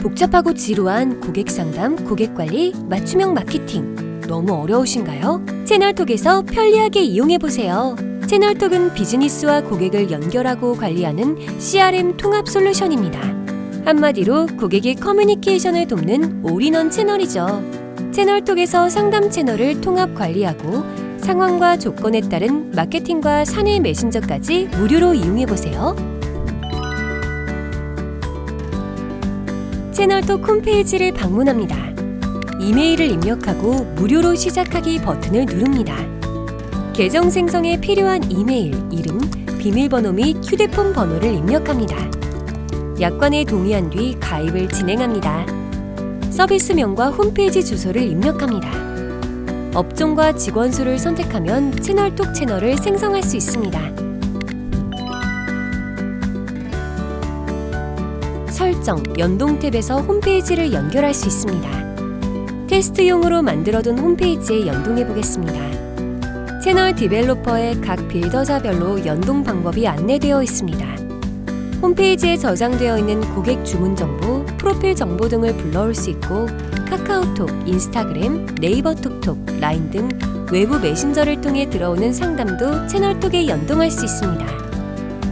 복잡하고 지루한 고객 상담, 고객 관리, 맞춤형 마케팅. 너무 어려우신가요? 채널톡에서 편리하게 이용해 보세요. 채널톡은 비즈니스와 고객을 연결하고 관리하는 CRM 통합 솔루션입니다. 한마디로 고객의 커뮤니케이션을 돕는 올인원 채널이죠. 채널톡에서 상담 채널을 통합 관리하고 상황과 조건에 따른 마케팅과 사내 메신저까지 무료로 이용해 보세요. 채널톡 홈페이지를 방문합니다. 이메일을 입력하고 무료로 시작하기 버튼을 누릅니다. 계정 생성에 필요한 이메일, 이름, 비밀번호 및 휴대폰 번호를 입력합니다. 약관에 동의한 뒤 가입을 진행합니다. 서비스명과 홈페이지 주소를 입력합니다. 업종과 직원 수를 선택하면 채널톡 채널을 생성할 수 있습니다. 설정, 연동 탭에서 홈페이지를 연결할 수 있습니다. 테스트용으로 만들어둔 홈페이지에 연동해 보겠습니다. 채널 디벨로퍼의 각 빌더사별로 연동 방법이 안내되어 있습니다. 홈페이지에 저장되어 있는 고객 주문 정보, 프로필 정보 등을 불러올 수 있고 카카오톡, 인스타그램, 네이버 톡톡, 라인 등 외부 메신저를 통해 들어오는 상담도 채널톡에 연동할 수 있습니다.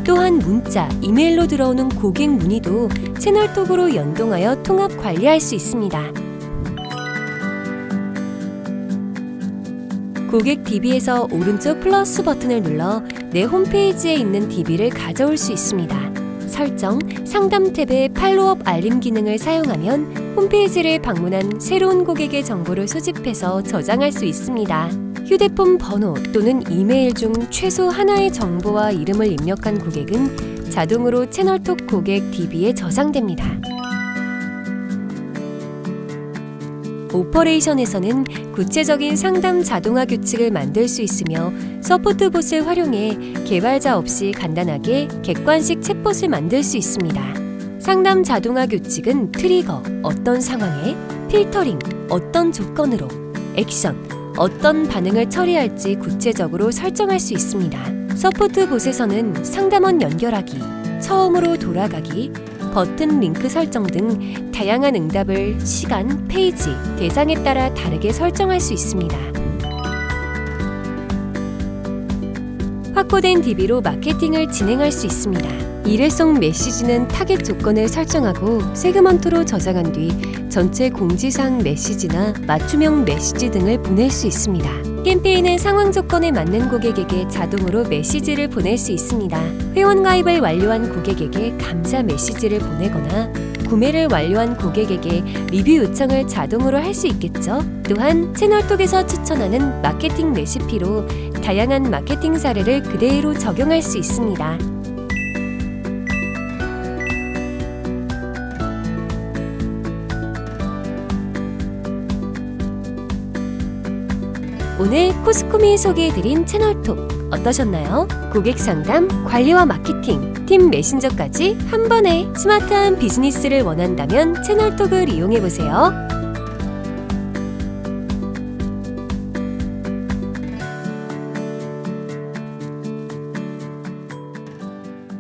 또한 문자, 이메일로 들어오는 고객 문의도 채널톡으로 연동하여 통합 관리할 수 있습니다. 고객 DB에서 오른쪽 플러스 버튼을 눌러 내 홈페이지에 있는 DB를 가져올 수 있습니다. 설정, 상담 탭의 팔로업 알림 기능을 사용하면 홈페이지를 방문한 새로운 고객의 정보를 수집해서 저장할 수 있습니다. 휴대폰 번호 또는 이메일 중 최소 하나의 정보와 이름을 입력한 고객은 자동으로 채널톡 고객 DB에 저장됩니다. 오퍼레이션에서는 구체적인 상담 자동화 규칙을 만들 수 있으며 서포트 봇을 활용해 개발자 없이 간단하게 객관식 챗봇을 만들 수 있습니다. 상담 자동화 규칙은 트리거, 어떤 상황에, 필터링, 어떤 조건으로, 액션, 어떤 반응을 처리할지 구체적으로 설정할 수 있습니다. 서포트 봇에서는 상담원 연결하기, 처음으로 돌아가기, 버튼 링크 설정 등 다양한 응답을 시간, 페이지, 대상에 따라 다르게 설정할 수 있습니다. 확보된 DB로 마케팅을 진행할 수 있습니다. 일회성 메시지는 타겟 조건을 설정하고 세그먼트로 저장한 뒤 전체 공지사항 메시지나 맞춤형 메시지 등을 보낼 수 있습니다. 캠페인은 상황 조건에 맞는 고객에게 자동으로 메시지를 보낼 수 있습니다. 회원 가입을 완료한 고객에게 감사 메시지를 보내거나 구매를 완료한 고객에게 리뷰 요청을 자동으로 할 수 있겠죠. 또한 채널톡에서 추천하는 마케팅 레시피로 다양한 마케팅 사례를 그대로 적용할 수 있습니다. 오늘 코스코미 소개해드린 채널톡 어떠셨나요? 고객 상담, 관리와 마케팅, 팀 메신저까지 한 번에 스마트한 비즈니스를 원한다면 채널톡을 이용해보세요.